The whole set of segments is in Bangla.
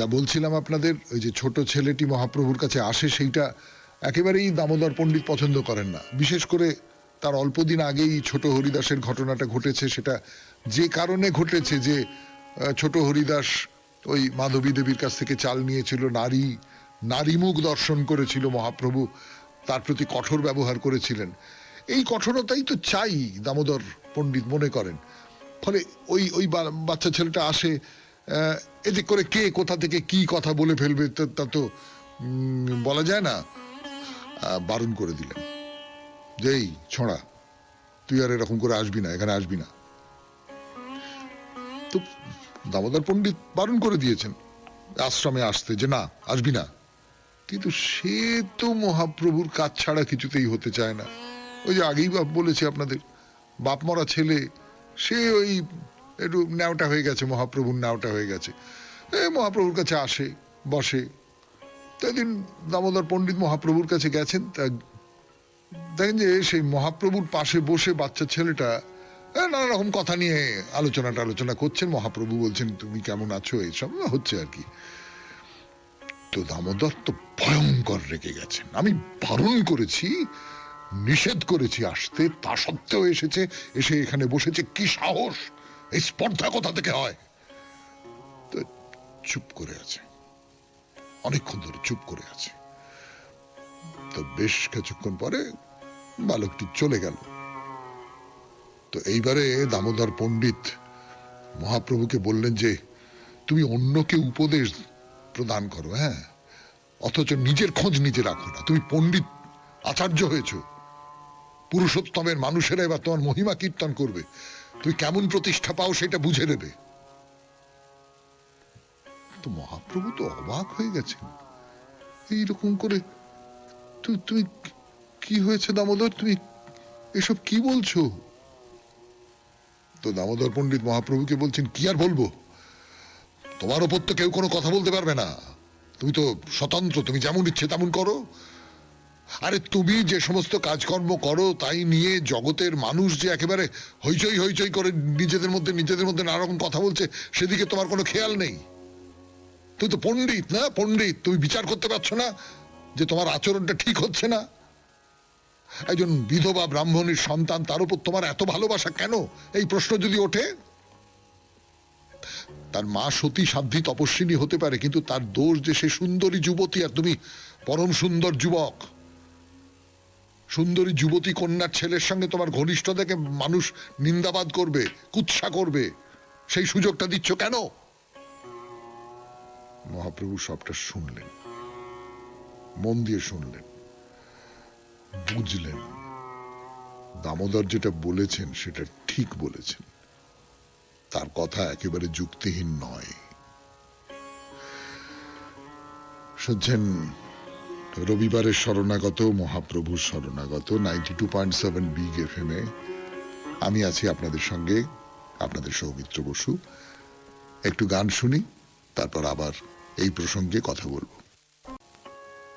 যা বলছিলাম আপনাদের, ওই যে ছোট ছেলেটি মহাপ্রভুর কাছে আসে, সেইটা একেবারেই দামোদর পণ্ডিত পছন্দ করেন না। বিশেষ করে তার অল্প দিন আগেই ছোট হরিদাসের ঘটনাটা ঘটেছে, সেটা যে কারণে ঘটেছে যে ছোট হরিদাস ওই মাধবী দেবীর কাছ থেকে চাল নিয়েছিল, নারী নারী মুখ দর্শন করেছিল মহাপ্রভু, তার প্রতি কঠোর ব্যবহার করেছিলেন। এই কঠোরতাই তো চাই দামোদর পণ্ডিত মনে করেন। ফলে ওই ওই বাচ্চা ছেলেটা আসে এতে করে কে কোথা থেকে কি কথা বলে ফেলবে তা- তা বলা যায় না। বারণ করে দিলেন। এই, ছড়া, তুই আর এরকম করে আসবি না, এখানে আসবি না। তো দামোদর পণ্ডিত বারণ করে দিয়েছেন আশ্রমে আসতে, যে, না, আসবি না। কিন্তু সে তো মহাপ্রভুর কাজ ছাড়া কিছুতেই হতে চায় না। ওই যে আগেই বাপ বলেছি আপনাদের বাপ মরা ছেলে, সে ওই একটু ন্যাওটা হয়ে গেছে, মহাপ্রভুর ন্যাওটা হয়ে গেছে। এ মহাপ্রভুর কাছে আসে, বসে। তো একদিন দামোদর পণ্ডিত মহাপ্রভুর কাছে গেছেন, তা দেখেন যে সেই মহাপ্রভুর পাশে বসে বাচ্চা ছেলেটা নানা রকম কথা নিয়ে আলোচনাটা আলোচনা করছেন। মহাপ্রভু বলছেন, তুমি কেমন আছো? এইসব হচ্ছে আর কি। তো দামোদর তো ভয়ঙ্কর রেগে গেছেন। আমি বারণ করেছি, নিষেধ করেছি আসতে। তা সত্ত্বেও এসেছে, এসে এখানে বসেছে। কি সাহস? এই স্পর্ধা কোথা থেকে হয়? চুপ করে আছে। অনেকক্ষণ ধরে চুপ করে আছে। তো বেশ কিছুক্ষণ পরে বালকটি চলে গেল। তো এইবারে দামোদর পণ্ডিত মহাপ্রভুকে বললেন যে, তুমি অন্যকে উপদেশ প্রদান করো হ্যাঁ? অথচ নিজের খোঁজ নিজে রাখো না। তুমি পণ্ডিত আচার্য হয়েছো। পুরুষোত্তমের মানুষেরা এবার তোমার মহিমা কীর্তন করবে। তুমি কেমন প্রতিষ্ঠা পাও সেটা বুঝে নেবে। তো মহাপ্রভু তো অবাক হয়ে গেছেন। এইরকম করে তুমি কি হয়েছে দামোদর? তুমি এসব কি বলছো? তো দামোদর পণ্ডিত মহাপ্রভুকে বলছেন, কি আর বলব? তোমার ওপর তো কেউ কোনো কথা বলতে পারবে না। তুমি তো স্বতন্ত্র, তুমি যেমন ইচ্ছে তেমন করো। আরে তুমি যে সমস্ত কাজকর্ম করো, তাই নিয়ে জগতের মানুষ যে একেবারে হইচই হইচই করে নিজেদের মধ্যে নিজেদের মধ্যে নানা রকম কথা বলছে, সেদিকে তোমার কোনো খেয়াল নেই? তুই তো পণ্ডিত না? পণ্ডিত, তুমি বিচার করতে পারছ না যে তোমার আচরণটা ঠিক হচ্ছে না? একজন বিধবা ব্রাহ্মণের সন্তান, তার উপর তোমার এত ভালোবাসা কেন? এই প্রশ্ন যদি ওঠে, তার মা সতী সাধ্যী তপস্বিনী হতে পারে, কিন্তু তার দোষ যে সে সুন্দরী যুবতী, আর তুমি পরম সুন্দর যুবক। সুন্দরী যুবতী কন্যার ছেলের সঙ্গে তোমার ঘনিষ্ঠতাকে মানুষ নিন্দাবাদ করবে, কুৎসা করবে। সেই সুযোগটা দিচ্ছ কেন? মহাপ্রভু সবটা শুনলেন। মন দিয়ে শুনলেন। বুঝলেন। দামোদর যেটা বলেছেন, সেটা ঠিক বলেছেন। তার কথা একেবারে যুক্তিহীন নয়। শুনছেন রবিবারের শরণাগত, মহাপ্রভুর শরণাগত ninety two point seven Big F M এ আমি আছি আপনাদের সঙ্গে, আপনাদের সৌমিত্র বসু। একটু গান শুনি, তারপর আবার এই প্রসঙ্গে কথা বলব।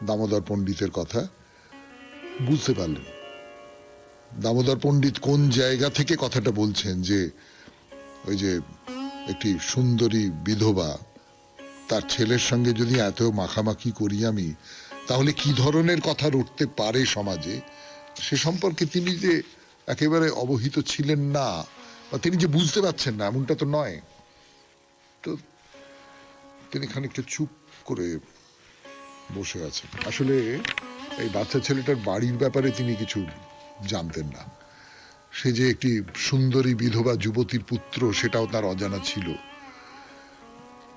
দামোদর পণ্ডিতের কথা বুঝতে পারলেন। দামোদর পণ্ডিত কোন জায়গা থেকে কথাটা বলছেন যে, ওই যে একটি সুন্দরী বিধবা, তার ছেলের সঙ্গে যদি এত মাখামাখি করি আমি তাহলে কি ধরনের কথা উঠতে পারে সমাজে? সে সম্পর্কে তিনি যে একেবারে অবহিত ছিলেন না, বা তিনি যে বুঝতে পারছেন না, এমনটা তো নয়। তো তিনি খানিকটা চুপ করে বসে আছেন। আসলে এই বাচ্চা ছেলেটার বাড়ির ব্যাপারে তিনি কিছু জানতেন না। সে যে একটি সুন্দরী বিধবা যুবতীর পুত্র, সেটাও তার অজানা ছিল।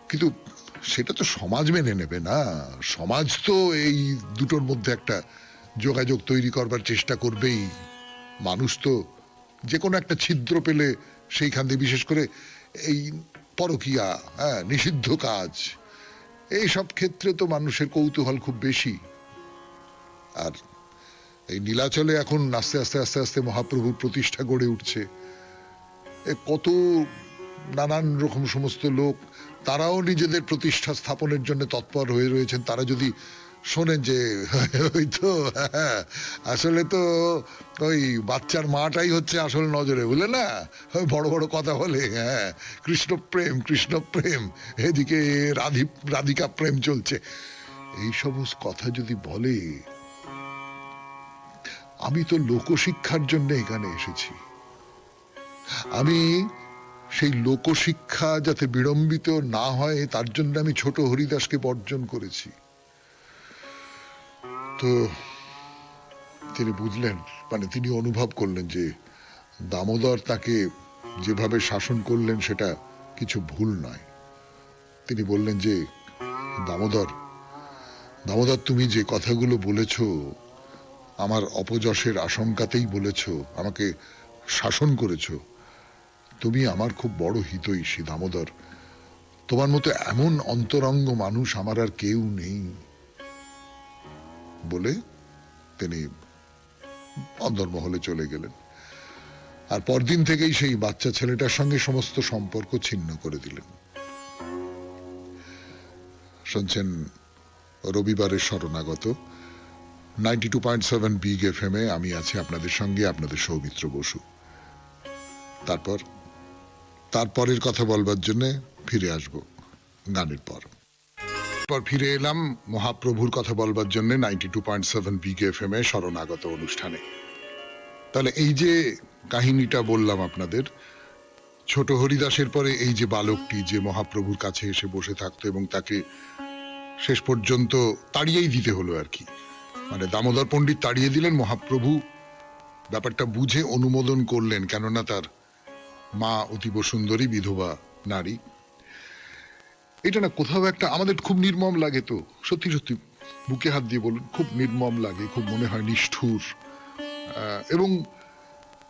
কিন্তু সেটা তো সমাজ মেনে নেবে না। সমাজ তো এই দুটোর মধ্যে একটা যোগাযোগ তৈরি করবার চেষ্টা করবেই। মানুষ তো যে কোনো একটা ছিদ্র পেলে সেইখান দিয়ে বিশেষ করে এই পরকিয়া হ্যাঁ নিষিদ্ধ কাজ এই সব ক্ষেত্রে তো মানুষের কৌতূহল খুব বেশি। আর এই নীলাচলে এখন আস্তে আস্তে আস্তে আস্তে মহাপ্রভুর প্রতিষ্ঠা গড়ে উঠছে। কত নানান রকম সমস্ত লোক, তারাও নিজেদের প্রতিষ্ঠা স্থাপনের জন্য তৎপর হয়ে রয়েছেন। তারা যদি শোনেন যে, ওই তো, আসলে তো ওই বাচ্চার মাটাই হচ্ছে আসল নজরে, বুঝলে না? বড় বড় কথা বলে হ্যাঁ। কৃষ্ণ প্রেম কৃষ্ণ প্রেম, এদিকে রাধি, রাধিকা প্রেম চলছে। এই সমস্ত কথা যদি বলে, আমি তো লোকশিক্ষার জন্য এখানে এসেছি। আমি সেই লোকশিক্ষা যাতে বিড়ম্বিত না হয়, তার জন্য আমি ছোট হরিদাসকে বর্জন করেছি। তো তিনি বুঝলেন মানে তিনি অনুভব করলেন যে দামোদর তাকে যেভাবে শাসন করলেন, সেটা কিছু ভুল নয়। তিনি বললেন যে, দামোদর দামোদর, তুমি যে কথাগুলো বলেছ, আমার অপযশের আশঙ্কাতেই বলেছ, আমাকে শাসন করেছ। তুমি আমার খুব বড় হিতৈষী, দামোদর। তোমার মতো এমন অন্তরঙ্গ মানুষ আমার আর কেউ নেই বলে তিনি অন্দরমহলে চলে গেলেন। আর পরদিন থেকেই সেই বাচ্চা ছেলেটার সঙ্গে সমস্ত সম্পর্ক ছিন্ন করে দিলেন। শুনছেন রবিবারের শরণাগত। Ninety two point seven Big F M এ আমি আছি আপনাদের সঙ্গে, আপনাদের সৌমিত্র বসু। তারপর তারপরের কথা বলবার জন্য ফিরে আসব, গানের পর। পর ফিরে এলাম মহাপ্রভুর কথা বলবার জন্য ninety two point seven Big F M এ শরণাগত অনুষ্ঠানে। তাহলে এই যে কাহিনীটা বললাম আপনাদের, ছোট হরিদাসের পরে এই যে বালকটি যে মহাপ্রভুর কাছে এসে বসে থাকতো এবং তাকে শেষ পর্যন্ত তাড়িয়েই দিতে হলো আর কি। মানে দামোদর পণ্ডিত তাড়িয়ে দিলেন, মহাপ্রভু ব্যাপারটা বুঝে অনুমোদন করলেন, কেননা তার মা অতীব সুন্দরী বিধবা নারী। এটা না কোথাও একটা আমাদের খুব নির্মম লাগে তো। সত্যি সত্যি বুকে হাত দিয়ে বলুন, খুব নির্মম লাগে, খুব মনে হয় নিষ্ঠুর। এবং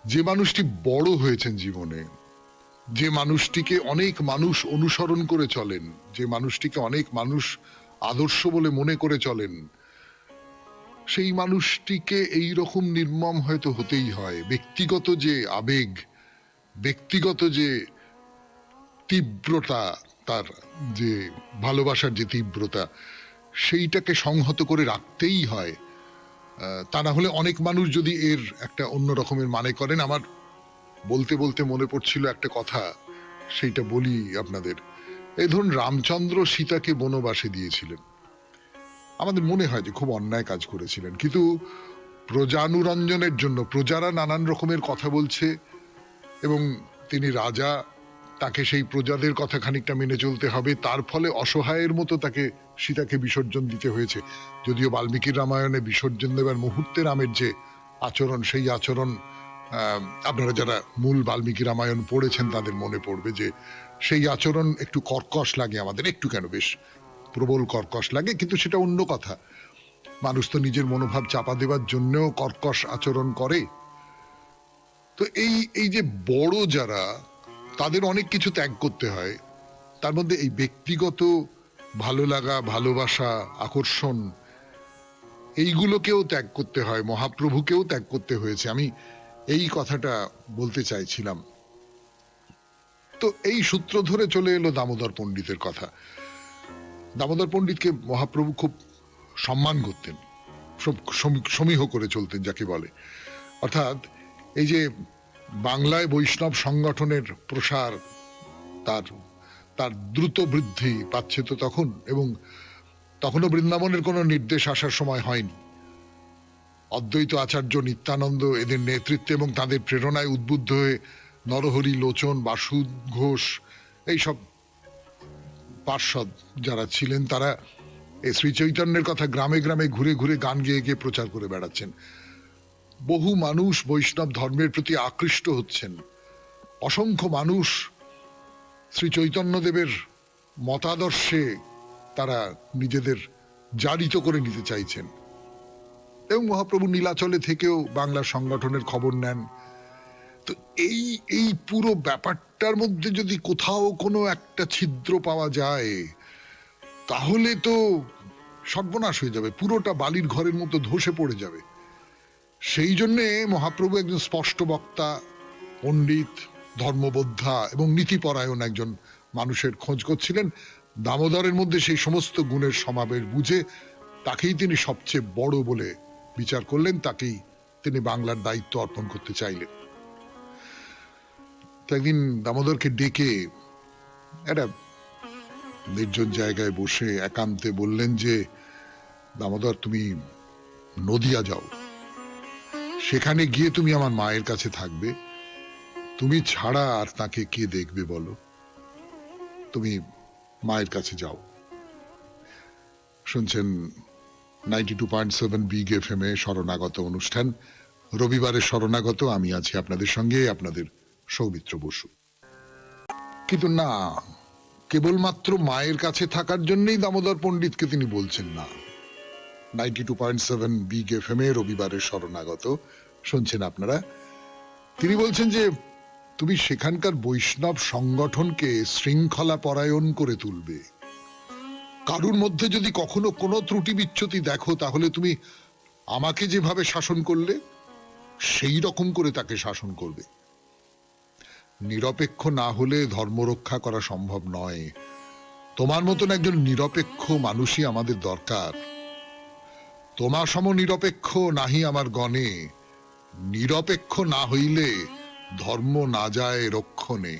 যে মানুষটি বড় হয়েছেন জীবনে, যে মানুষটিকে অনেক মানুষ অনুসরণ করে চলেন, যে মানুষটিকে অনেক মানুষ আদর্শ বলে মনে করে চলেন, সেই মানুষটিকে এই রকম নির্মম হয়তো হতেই হয়। ব্যক্তিগত যে আবেগ ব্যক্তিগত যে তীব্রতা, তার যে ভালোবাসার যে তীব্রতা, সেইটাকে সংহত করে রাখতেই হয়। তা না হলে অনেক মানুষ যদি এর একটা অন্য রকমের মানে করেন, আমার বলতে বলতে মনে পড়ছিল একটা কথা, সেইটা বলি আপনাদের। এই ধরুন, রামচন্দ্র সীতাকে বনবাসে দিয়েছিলেন। আমাদের মনে হয় যে খুব অন্যায় কাজ করেছিলেন, কিন্তু প্রজানুরঞ্জনের জন্য প্রজারা নানান রকমের কথা বলছে এবং তিনি রাজা, তাকে সেই প্রজাদের কথা খানিকটা মেনে চলতে হবে। তার ফলে অসহায়ের মতো তাকে, সীতাকে বিসর্জন দিতে হয়েছে। যদিও বাল্মীকির রামায়ণে বিসর্জন দেবার মুহূর্তে রামের যে আচরণ, সেই আচরণ আপনারা যারা মূল বাল্মীকি রামায়ণ পড়েছেন তাদের মনে পড়বে যে সেই আচরণ একটু কর্কশ লাগে আমাদের, একটু কেন বেশ প্রবল কর্কশ লাগে, কিন্তু সেটা অন্য কথা। মানুষ তো নিজের মনোভাব চাপা দেওয়ার জন্যও কর্কশ আচরণ করে। তো এই এই যে বড় যারা, তাদের অনেক কিছু ত্যাগ করতে হয়। তার মধ্যে এই ব্যক্তিগত ভালো লাগা, ভালোবাসা, আকর্ষণ, এইগুলোকেও ত্যাগ করতে হয়, মহাপ্রভুকেও ত্যাগ করতে হয়েছে। আমি এই কথাটা বলতে চাইছিলাম। তো এই সূত্র ধরে চলে এলো দামোদর পণ্ডিতের কথা। দামোদর পণ্ডিতকে মহাপ্রভু খুব সম্মান করতেন, সম- সম- সমীহ করে চলতেন, যাকে বলে। অর্থাৎ এই যে বাংলায় বৈষ্ণব সংগঠনের প্রসার তার তার দ্রুত বৃদ্ধি পাচ্ছে তো তখন, এবং তখনও বৃন্দাবনের কোনো নির্দেশ আসার সময় হয়নি। অদ্বৈত আচার্য নিত্যানন্দ এদের নেতৃত্বে এবং তাদের প্রেরণায় উদ্বুদ্ধ হয়ে নরহরি, লোচন বাসু ঘোষ, এইসব পার্ষদ যারা ছিলেন, তারা এই শ্রী চৈতন্যের কথা গ্রামে গ্রামে ঘুরে ঘুরে গান গেয়ে গিয়ে প্রচার করে বেড়াচ্ছেন। বহু মানুষ বৈষ্ণব ধর্মের প্রতি আকৃষ্ট হচ্ছেন। অসংখ্য মানুষ শ্রী চৈতন্যদেবের মতাদর্শে তারা নিজেদের জারিত করে নিতে চাইছেন। এবং মহাপ্রভু নীলাচলে থেকেও বাংলা সংগঠনের খবর নেন। তো এই এই পুরো ব্যাপারটার মধ্যে যদি কোথাও কোনো একটা ছিদ্র পাওয়া যায়, তাহলে তো সর্বনাশ হয়ে যাবে, পুরোটা বালির ঘরের মতো ধসে পড়ে যাবে। সেই জন্যে মহাপ্রভু একজন স্পষ্ট বক্তা, পণ্ডিত, ধর্মবোদ্ধা এবং নীতিপরায়ণ একজন মানুষের খোঁজ করছিলেন দামোদরের মধ্যে সেই সমস্ত গুণের সমাবেশ বুঝে তাকেই তিনি সবচেয়ে বড় বলে বিচার করলেন, তাকেই তিনি বাংলার দায়িত্ব অর্পণ করতে চাইলেন। একদিন দামোদরকে ডেকে একটা নির্জন জায়গায় বসে একান্তে বললেন যে, দামোদর, তুমি নদিয়া যাও। সেখানে গিয়ে তুমি আমার মায়ের কাছে থাকবে। তুমি ছাড়া আর তাকে কে দেখবে বলো? তুমি মায়ের কাছে যাও। শুনছেন ninety two point seven Big F M এ শরণাগত অনুষ্ঠান। রবিবারের শরণাগত, আমি আছি আপনাদের সঙ্গে, আপনাদের সৌমিত্র বসু। কিন্তু না, কেবলমাত্র মায়ের কাছে থাকার জন্যই দামোদর পণ্ডিতকে তিনি বলছেন না। Ninety two point seven Big F M এ রবিবারের শরণাগত। শুনছেন আপনারা? তিনি বলছেন যে, তুমি সেখানকার বৈষ্ণব সংগঠনকে শৃঙ্খলা পরায়ণ করে তুলবে। কারুর মধ্যে যদি কখনো কোনো ত্রুটি বিচ্যুতি দেখো, তাহলে তুমি আমাকে যেভাবে শাসন করলে, সেই রকম করে তাকে শাসন করবে। নিরপেক্ষ না হলে ধর্ম রক্ষা করা সম্ভব নয়। তোমার মতন একজন নিরপেক্ষ মানুষই আমাদের দরকার। তোমার সম নিরপেক্ষ নাহি আমার গণে। নিরপেক্ষ না হইলে ধর্ম না যায় রক্ষণে।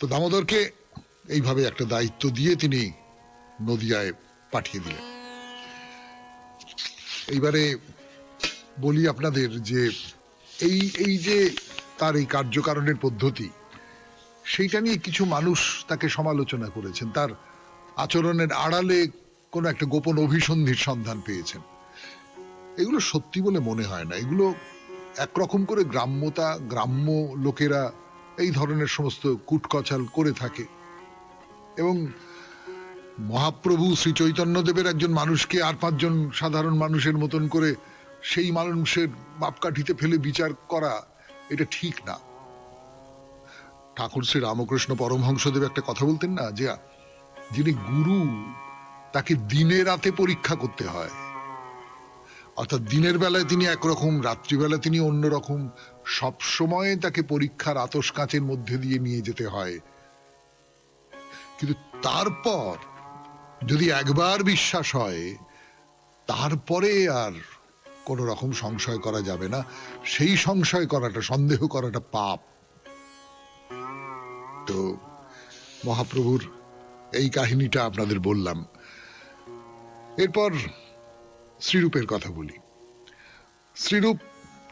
তো দামোদরকে এইভাবে একটা দায়িত্ব দিয়ে তিনি নদিয়ায় পাঠিয়ে দিলেন। এইবারে বলি আপনাদের যে এই এই যে তার এই কার্যকারণের পদ্ধতি, সেইটা নিয়ে কিছু মানুষ তাকে সমালোচনা করেছেন। তার আচরণের আড়ালে কোনো একটা গোপন অভিসন্ধির সন্ধান পেয়েছেন। এগুলো সত্যি বলে মনে হয় না। এগুলো একরকম করে গ্রাম্যতা, গ্রাম্য লোকেরা এই ধরনের সমস্ত কুটকচাল করে থাকে। এবং মহাপ্রভু শ্রী চৈতন্যদেবের একজন মানুষকে আর পাঁচজন সাধারণ মানুষের মতন করে সেই মানুষের মাপকাঠিতে ফেলে বিচার করা, এটা ঠিক না। ঠাকুর শ্রী রামকৃষ্ণ পরমহংসদেব একটা কথা বলতেন না যে, যিনি গুরু তাকে দিনে রাতে পরীক্ষা করতে হয়। অর্থাৎ দিনের বেলায় তিনি একরকম রাত্রিবেলা তিনি অন্যরকম। সব সময় তাকে পরীক্ষার আতস কাঁচের মধ্যে দিয়ে নিয়ে যেতে হয়। কিন্তু তারপর যদি একবার বিশ্বাস হয়, তারপরে আর কোন রকম সংশয় করা যাবে না। সেই সংশয় করাটা, সন্দেহ করাটা পাপ। তো মহাপ্রভুর এই কাহিনীটা আপনাদের বললাম। এরপর শ্রীরূপের কথা বলি। শ্রীরূপ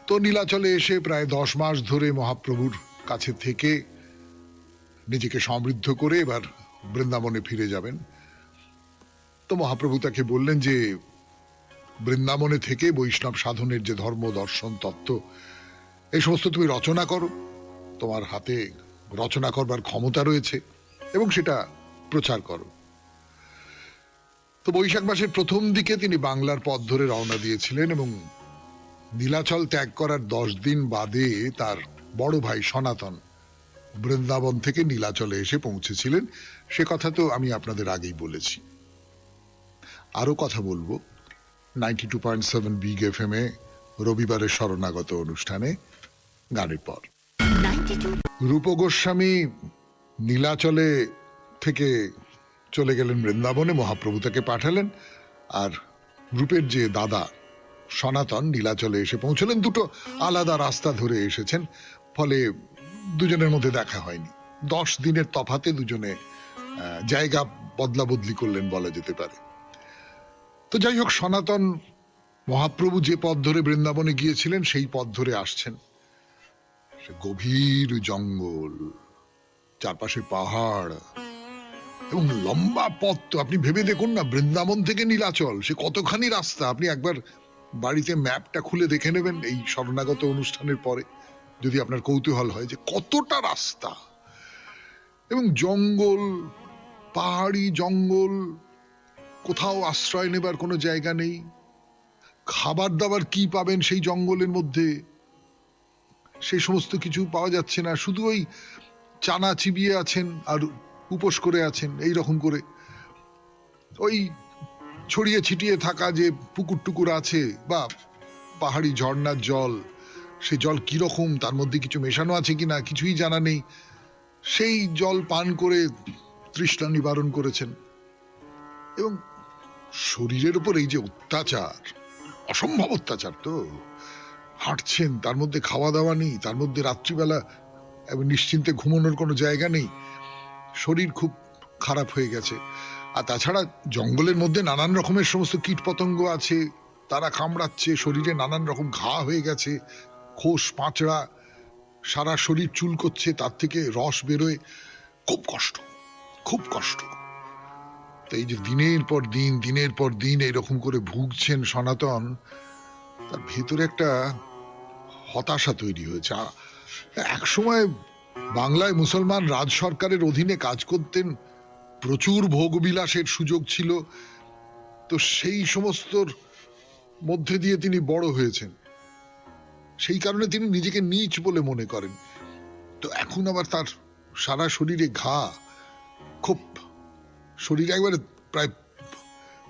তো নীলাচলে এসে প্রায় দশ মাস ধরে মহাপ্রভুর কাছে থেকে নিজেকে সমৃদ্ধ করে এবার বৃন্দাবনে ফিরে যাবেন। তো মহাপ্রভু তাকে বললেন যে, বৃন্দাবনে থেকে বৈষ্ণব সাধনের যে ধর্ম, দর্শন, তত্ত্ব এই সমস্ত তুমি রচনা করো। তোমার হাতে রচনা করবার ক্ষমতা রয়েছে এবং সেটা প্রচার করো। তো বৈশাখ মাসের প্রথম দিকে তিনি বাংলার পথ ধরে রওনা দিয়েছিলেন এবং নীলাচল ত্যাগ করার দশ দিন বাদে তার বড় ভাই সনাতন বৃন্দাবন থেকে নীলাচলে এসে পৌঁছেছিলেন। সে কথা তো আমি আপনাদের আগেই বলেছি। আরও কথা বলব। Ninety two point seven Big F M এ রবিবারের শরণাগত অনুষ্ঠানে গানের পর। রূপ গোস্বামী নীলাচলে থেকে চলে গেলেন বৃন্দাবনে, মহাপ্রভু তাকে পাঠালেন। আর রূপের যে দাদা সনাতন, নীলাচলে এসে পৌঁছলেন। দুটো আলাদা রাস্তা ধরে এসেছেন, ফলে দুজনের মধ্যে দেখা হয়নি। দশ দিনের তফাতে দুজনে জায়গা বদলা বদলি করলেন বলা যেতে পারে। তো যাই হোক, সনাতন, মহাপ্রভু যে পথ ধরে বৃন্দাবনে গিয়েছিলেন, সেই পথ ধরে আসছেন। গভীর জঙ্গল, চারপাশে পাহাড় এবং লম্বা পথ তো আপনি ভেবে দেখুন না, বৃন্দাবন থেকে নীলাচল, সে কতখানি রাস্তা? আপনি একবার বাড়িতে ম্যাপটা খুলে দেখে নেবেন এই শরণাগত অনুষ্ঠানের পরে, যদি আপনার কৌতূহল হয় যে কতটা রাস্তা। এবং জঙ্গল, পাহাড়ি জঙ্গল, কোথাও আশ্রয় নেবার কোনো জায়গা নেই। খাবার দাবার কি পাবেন সেই জঙ্গলের মধ্যে? সেই সমস্ত কিছু পাওয়া যাচ্ছে না, শুধু ওই চানা চিবিয়ে আছেন আর উপোস করে আছেন, এই রকম করে। ওই ছড়িয়ে ছিটিয়ে থাকা যে পুকুর টুকুর আছে বা পাহাড়ি ঝর্ণার জল সেই জল কীরকম, তার মধ্যে কিছু মেশানো আছে কিনা, কিছুই জানা নেই। সেই জল পান করে তৃষ্ণা নিবারণ করেছেন। এবং শরীরের উপর এই যে অত্যাচার, অসম্ভব অত্যাচার তো, হাঁটছেন, তার মধ্যে খাওয়া দাওয়া নেই, তার মধ্যে রাত্রিবেলা এবং নিশ্চিন্তে ঘুমানোর কোনো জায়গা নেই। শরীর খুব খারাপ হয়ে গেছে। আর তাছাড়া জঙ্গলের মধ্যে নানান রকমের সমস্ত কীট পতঙ্গ আছে, তারা কামড়াচ্ছে, শরীরে নানান রকম ঘা হয়ে গেছে, খোস, পাঁচড়া, সারা শরীর চুল করছে, তার থেকে রস বেরোয়। খুব কষ্ট খুব কষ্ট। তো এই যে দিনের পর দিন, দিনের পর দিন এরকম করে ভুগছেন সনাতন, তার ভেতরে একটা হতাশা তৈরি হয়েছে। এক একসময় বাংলায় মুসলমান রাজ সরকারের অধীনে কাজ করতেন, প্রচুর ভোগবিলাসের সুযোগ ছিল। তো সেই সমস্তর মধ্যে দিয়ে তিনি বড় হয়েছেন। সেই কারণে তিনি নিজেকে নীচ বলে মনে করেন। তো এখন আবার তার সারা শরীরে ঘা, খুব শরীর একবারে প্রায়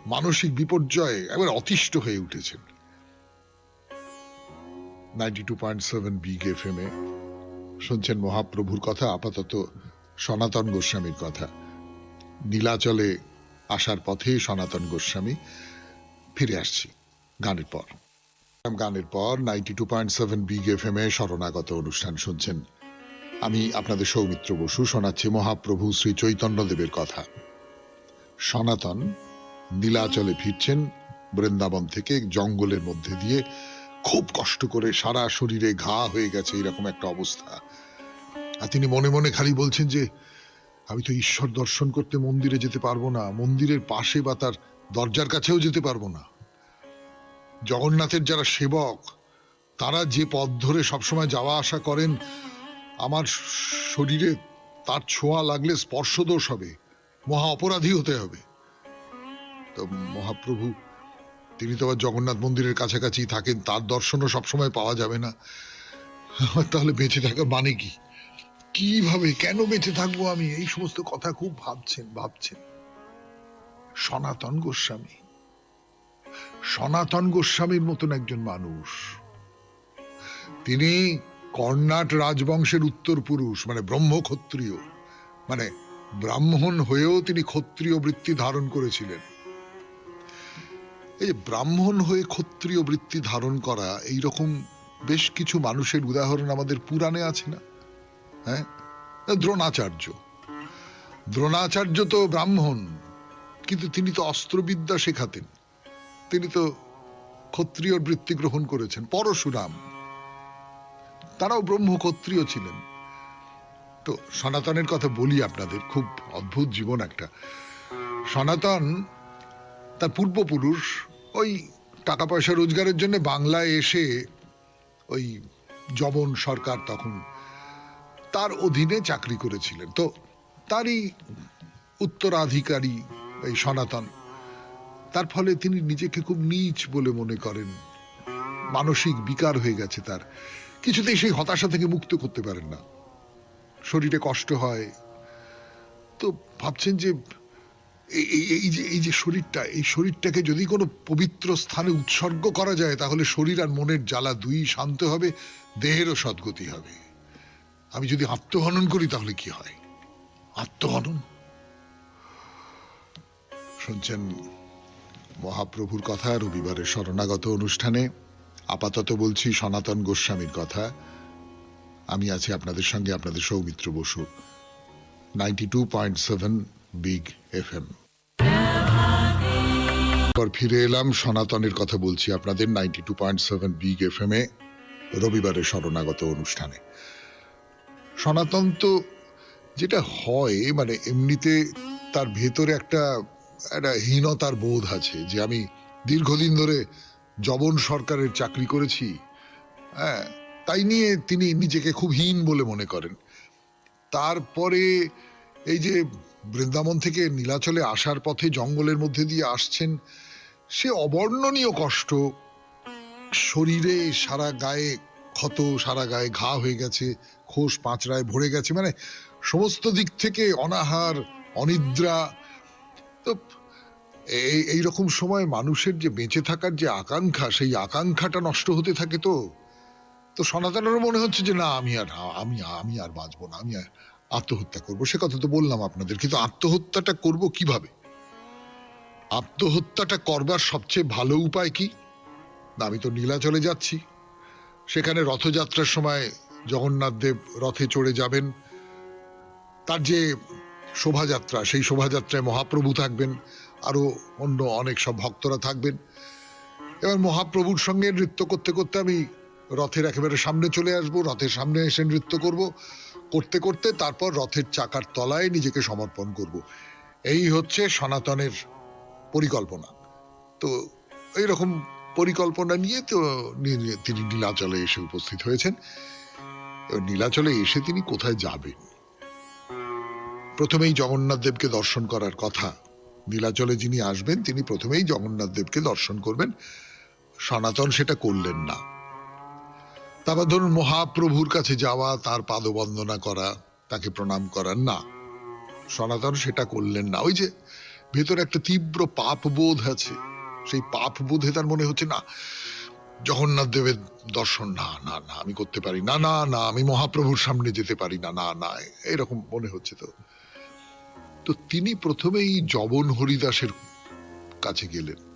মানসিক বিপর্যয়ে, একবার অতিষ্ঠ হয়ে উঠেছেন। Ninety two point seven big F M এ। শুনছেন মহাপ্রভুর কথা, আপাতত সনাতন গোস্বামীর কথা। নীলাচলে আসার পথেই সনাতন গোস্বামী ফিরে আসছি গানের পর। গানের পর ninety two point seven big F M এ শরণাগত অনুষ্ঠান শুনছেন। আমি আপনাদের সৌমিত্র বসু, শোনাচ্ছি মহাপ্রভু শ্রী চৈতন্যদেবের কথা। সনাতন নীলাচলে ফিরছেন বৃন্দাবন থেকে জঙ্গলের মধ্যে দিয়ে খুব কষ্ট করে সারা শরীরে ঘা হয়ে গেছে, এরকম একটা অবস্থা। আর তিনি মনে মনে খালি বলছেন যে, আমি তো ঈশ্বর দর্শন করতে মন্দিরে যেতে পারব না, মন্দিরের পাশে বা তার দরজার কাছেও যেতে পারব না। জগন্নাথের যারা সেবক, তারা যে পথ ধরে সবসময় যাওয়া আসা করেন, আমার শরীরে তার ছোঁয়া লাগলে স্পর্শদোষ হবে, মহা অপরাধী হতে হবে। তো মহাপ্রভু তিনি তো আবার জগন্নাথ মন্দিরের কাছাকাছি থাকেন, তার দর্শনও সবসময় পাওয়া যাবে না। তাহলে বেঁচে থাকা মানে কি? কীভাবে, কেন বেঁচে থাকব আমি? এই সমস্ত কথা খুব ভাবছেন ভাবছেন। সনাতন গোস্বামী, সনাতন গোস্বামীর মতন একজন মানুষ। তিনি কর্ণাট রাজবংশের উত্তর পুরুষ মানে ব্রহ্ম ক্ষত্রিয় মানে ব্রাহ্মণ হয়েও তিনি ক্ষত্রিয় বৃত্তি ধারণ করেছিলেন। এই যে ব্রাহ্মণ হয়ে ক্ষত্রিয় বৃত্তি ধারণ করা এই রকম বেশ কিছু মানুষের উদাহরণ আমাদের পুরাণে আছে না? হ্যাঁ? দ্রোণাচার্য। দ্রোণাচার্য তো ব্রাহ্মণ, কিন্তু তিনি তো অস্ত্রবিদ্যা শেখাতেন। তিনি তো ক্ষত্রিয় বৃত্তি গ্রহণ করেছেন, পরশুরাম। তারাও ব্রহ্ম ক্ষত্রিয় ছিলেন। তো সনাতনের কথা বলি আপনাদের, খুব অদ্ভুত জীবন একটা। সনাতন, তার পূর্বপুরুষ ওই টাকা পয়সা রোজগারের জন্য বাংলায় এসে ওই জবন সরকার তখন তার অধীনে চাকরি করেছিলেন। তো তারই উত্তরাধিকারী এই সনাতন। তার ফলে তিনি নিজেকে খুব নীচ বলে মনে করেন। মানসিক বিকার হয়ে গেছে তার। কিছুতেই সেই হতাশা থেকে মুক্ত করতে পারেন না। শরীরে কষ্ট হয়। তো ভাবছেন যে এই, এই- যে, এই যে শরীরটা, এই শরীরটাকে যদি কোনো পবিত্র স্থানে উৎসর্গ করা যায়, তাহলে শরীর আর মনের জ্বালা দুই শান্ত হবে, দেহেরও সদ্গতি হবে। আমি যদি আত্মহনন করি, তাহলে কি হয়? আত্মহনন? শুনছেন মহাপ্রভুর কথা রবিবারের শরণাগত অনুষ্ঠানে আপাতত বলছি সনাতন গোস্বামীর কথা। আমি আছি আপনাদের সঙ্গে, আপনাদের Soumitra Basu, ninety two point seven big F M. ফিরে এলাম সনাতনের কথা বলছি আপনাদের ninety two point seven big F M এ, রবিবারের শরণাগত অনুষ্ঠানে। সনাতন তো যেটা হয় মানে এমনিতে তার ভেতরে একটা একটা হীনতার বোধ আছে যে আমি দীর্ঘদিন ধরে জবন সরকারের চাকরি করেছি হ্যাঁ তাই নিয়ে তিনি নিজেকে খুব হীন বলে মনে করেন। তারপরে এই যে বৃন্দাবন থেকে নীলাচলে আসার পথে জঙ্গলের মধ্যে দিয়ে আসছেন সে অবর্ণনীয় কষ্ট। শরীরে সারা গায়ে ক্ষত, সারা গায়ে ঘা হয়ে গেছে, খোস পাঁচড়ায় ভরে গেছে মানে সমস্ত দিক থেকে অনাহার, অনিদ্রা। তো এই এইরকম সময় মানুষের যে বেঁচে থাকার যে আকাঙ্ক্ষা, সেই আকাঙ্ক্ষাটা নষ্ট হতে থাকে তো? তো সনাতনেরও মনে হচ্ছে যে, না, আমি আর, আমি আমি আর বাঁচবো না, আমি আর আত্মহত্যা করব। সে কথা তো বললাম আপনাদের, কিন্তু আত্মহত্যাটা করব কীভাবে? আত্মহত্যাটা করবার সবচেয়ে ভালো উপায় কি? না, আমি তো নীলাচলে যাচ্ছি। সেখানে রথযাত্রার সময় জগন্নাথ দেব রথে চড়ে যাবেন। তার যে শোভাযাত্রা, সেই শোভাযাত্রায় মহাপ্রভু থাকবেন, আরও অন্য অনেক সব ভক্তরা থাকবেন। এবার মহাপ্রভুর সঙ্গে নৃত্য করতে করতে আমি রথের একেবারে সামনে চলে আসব, রথের সামনে এসে নৃত্য করব। করতে করতে তারপর রথের চাকার তলায় নিজেকে সমর্পণ করব। এই হচ্ছে সনাতনের পরিকল্পনা। তো এইরকম পরিকল্পনা নিয়ে তো তিনি নীলাচলে এসে উপস্থিত হয়েছেন। নীলাচলে এসে তিনি কোথায় যাবেন? প্রথমেই জগন্নাথ দেবকে দর্শন করার কথা। নীলাচলে যিনি আসবেন, তিনি প্রথমেই জগন্নাথ দেবকে দর্শন করবেন। সনাতন সেটা করলেন না। তারপর ধরুন মহাপ্রভুর কাছে যাওয়া, তার পাদবন্দনা করা, তাকে প্রণাম করা, না। সনাতন সেটা করলেন না। ওই যে ভেতরে একটা তীব্র পাপ বোধ আছে। সেই পাপ বোধে তার মনে হচ্ছে, না, জগন্নাথ দেবের দর্শন, না না না, আমি করতে পারি, না না না, আমি মহাপ্রভুর সামনে যেতে পারি, না না না। এরকম মনে হচ্ছে তো। তো তিনি প্রথমেই জবন হরিদাসের কাছে গেলেন।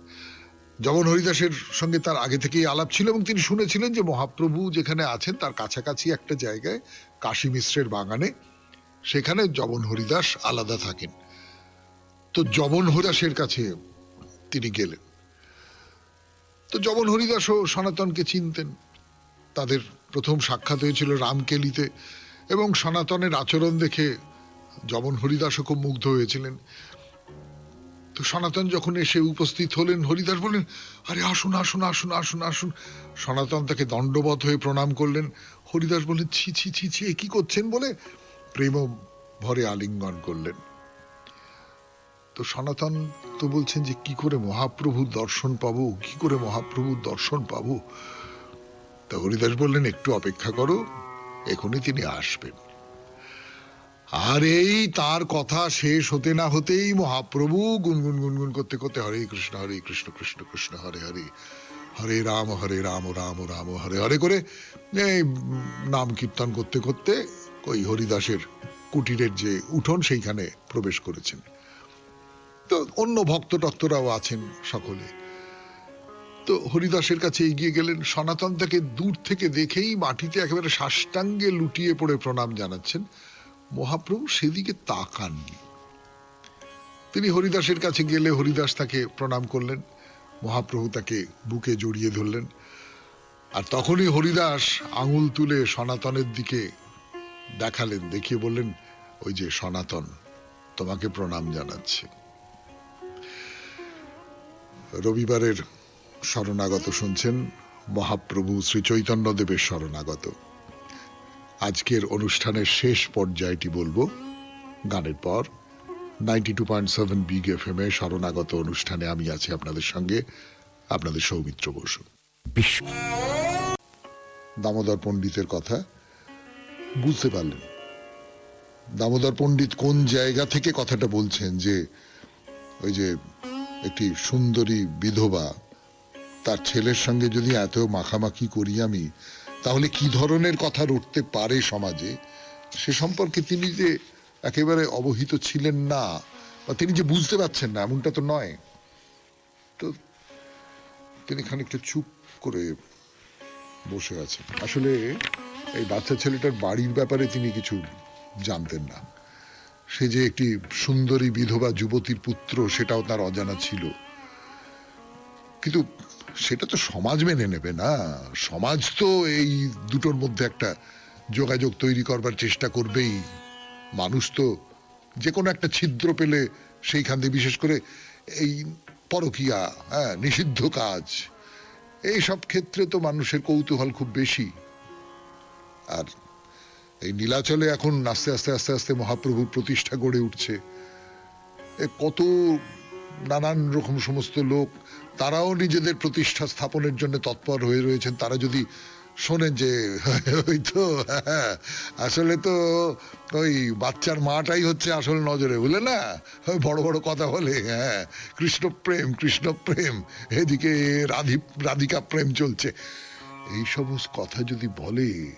জবন হরিদাসের সঙ্গে তার আগে থেকেই আলাপ ছিল এবং তিনি শুনেছিলেন যে মহাপ্রভু যেখানে আছেন, তার কাছাকাছি একটা জায়গায়, কাশী মিশ্রের বাগানে। সেখানে জবন হরিদাস আলাদা থাকেন। তো জবন হরিদাসের কাছে তিনি গেলেন। তো জবন হরিদাসও সনাতনকে চিনতেন। তাদের প্রথম সাক্ষাৎ হয়েছিল রামকেলিতে এবং সনাতনের আচরণ দেখে জবন হরিদাসও খুব মুগ্ধ হয়েছিলেন। তো সনাতন যখন এসে উপস্থিত হলেন, হরিদাস বললেন, আরে আসুন আসুন আসুন আসুন আসুন। সনাতন তাকে দণ্ডবত হয়ে প্রণাম করলেন। হরিদাস বললেন, ছি ছি ছি ছি কি করছেন? বলে প্রেম ভরে আলিঙ্গন করলেন। তো সনাতন তো বলছেন যে, কি করে মহাপ্রভুর দর্শন পাবো? কি করে মহাপ্রভুর দর্শন পাবো? তা হরিদাস বললেন, একটু অপেক্ষা করো, এখনই তিনি আসবেন। আর এই তার কথা শেষ হতে না হতেই মহাপ্রভু গুনগুন গুনগুন করতে করতে হরে কৃষ্ণ হরে কৃষ্ণ কৃষ্ণ কৃষ্ণ, হরে হরে। হরে রাম হরে রাম রাম রাম, হরে হরে করে এই নাম কীর্তন করতে করতে ওই হরিদাসের কুটিরের যে উঠোন সেইখানে প্রবেশ করেছেন। তো অন্য ভক্ত টক্তরাও আছেন সকলে। তো হরিদাসের কাছে এগিয়ে গেলেন, সনাতন তাকে দূর থেকে দেখেই মাটিতে একেবারে সাষ্টাঙ্গে লুটিয়ে পড়ে প্রণাম জানাচ্ছেন। মহাপ্রভু সেদিকে তাকাননি। তিনি হরিদাসের কাছে গেলে হরিদাস তাকে প্রণাম করলেন, মহাপ্রভু তাকে বুকে জড়িয়ে ধরলেন। আর তখনই হরিদাস আঙুল তুলে সনাতনের দিকে দেখালেন, দেখিয়ে বললেন, ওই যে সনাতন, তোমাকে প্রণাম জানাচ্ছে। রবিবারের শরণাগত শুনছেন মহাপ্রভু শ্রী চৈতন্য দেবের শরণাগত। আজকের অনুষ্ঠানের শেষ পর্যায়টি বলব। গানের পর ninety two point seven big F M এ শরণাগত অনুষ্ঠানে আমি আছি আপনাদের সঙ্গে আপনাদের সৌমিত্র বসু। দামোদর পণ্ডিতের কথা বুঝতে পারলেন। দামোদর পণ্ডিত কোন জায়গা থেকে কথাটা বলছেন যে ওই যে একটি সুন্দরী বিধবা তার ছেলের সঙ্গে যদি এত মাখামাখি করি আমি তাহলে কি ধরনের কথা উঠতে পারে সমাজে? সে সম্পর্কে তিনি যে একেবারে অবহিত ছিলেন না, বা তিনি যে বুঝতে পারছেন না, এমনটা তো নয়। তো তিনি খানিকটা চুপ করে বসে আছেন। আসলে এই বাচ্চা ছেলেটার বাড়ির ব্যাপারে তিনি কিছু জানতেন না। সে যে একটি সুন্দরী বিধবা যুবতীর পুত্র, সেটাও তার অজানা ছিল। কিন্তু সেটা তো সমাজ মেনে নেবে না। সমাজ তো এই দুটোর মধ্যে একটা যোগাযোগ তৈরি করবার চেষ্টা করবেই। মানুষ তো যে কোনো একটা ছিদ্র পেলে সেইখান দিয়ে বিশেষ করে এই পরকিয়া হ্যাঁ নিষিদ্ধ কাজ এই সব ক্ষেত্রে তো মানুষের কৌতূহল খুব বেশি। আর এই নীলাচলে এখন আস্তে আস্তে আস্তে আস্তে মহাপ্রভুর প্রতিষ্ঠা গড়ে উঠছে। কত নানান রকম সমস্ত লোক, তারাও নিজেদের প্রতিষ্ঠা স্থাপনের জন্য তৎপর হয়ে রয়েছেন। তারা যদি শোনেন যে, ওই তো, আসলে তো ওই বাচ্চার মাটাই হচ্ছে আসল নজরে বুঝলে না? ওই বড় বড় কথা বলে হ্যাঁ কৃষ্ণ প্রেম কৃষ্ণ প্রেম, এদিকে রাধি, রাধিকা প্রেম চলছে। এই সমস্ত কথা যদি বলে,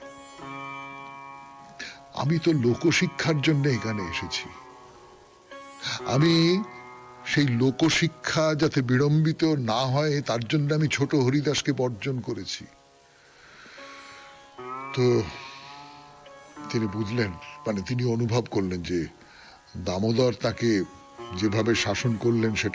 আমি তো লোকশিক্ষার জন্য এখানে এসেছি। আমি সেই লোকশিক্ষা যাতে বিড়ম্বিত না হয়, তার জন্য আমি ছোট হরিদাসকে বর্জন করেছি। তো তিনি বুঝলেন মানে তিনি অনুভব করলেন যে দামোদর তাকে যেভাবে শাসন করলেন, সেটা